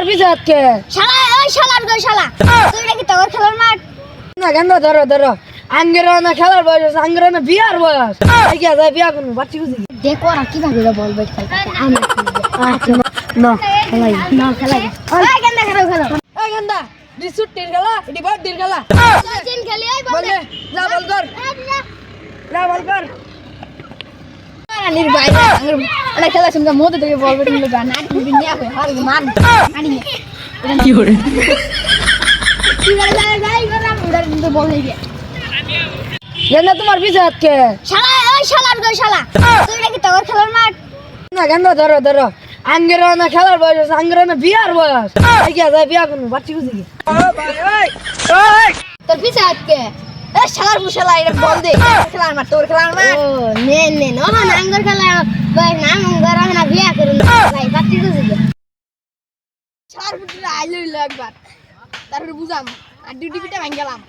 তোমার পিছে আজকে? শালা ওই শালার গো শালা? তুই নাকি তোর খেলার মাঠ? না কেন? ধরো ধরো। আঙ্গের না খেলার বয়স আঙ্গের না বিয়ার বয়স। এই কি আছে? বিয়া করব বাচ্চি খুঁজি দেখো ওরা কীভাবে বলবে খেলতে আচ্ছা না খেলাই। না খেলাই। ওই কেন খেলো খেলো। গেন্দা রিসুট টির এটি বড় টির সচিন খেলি। ওই বলে যা বল কর। যা বল কর। রানির বাইরে। এটা খেলা শুনতে মধ্যে থেকে বলবে তুমি লোক না তুমি নিয়ে আসবে হার মান আনি কি করে কি করে যায় যাই করে আমরা কিন্তু বলে দিয়ে গেন্দা তোমার পিছে আজকে শালা ওই শালার গো শালা। তুই নাকি তোর খেলার মাঠ? না কেন? ধরো ধরো। আঙ্গের না খেলার বয়স আছে আঙ্গের না বিয়ার বয়স। আছে? বিয়া করব বাচ্চি খুঁজি শালার মুশালা এটা বল দে খেলার মার তোর খেলার মার। ও নে নে নো। নাঙ্গর খেলা ভাই নাঙ্গর না বিয়া করুন। ভাই বাতি গুজি দে শালার পুত্র আইলো একবার তারপরে বুঝাম আর ডিউটি পিটা ভাঙ গেলাম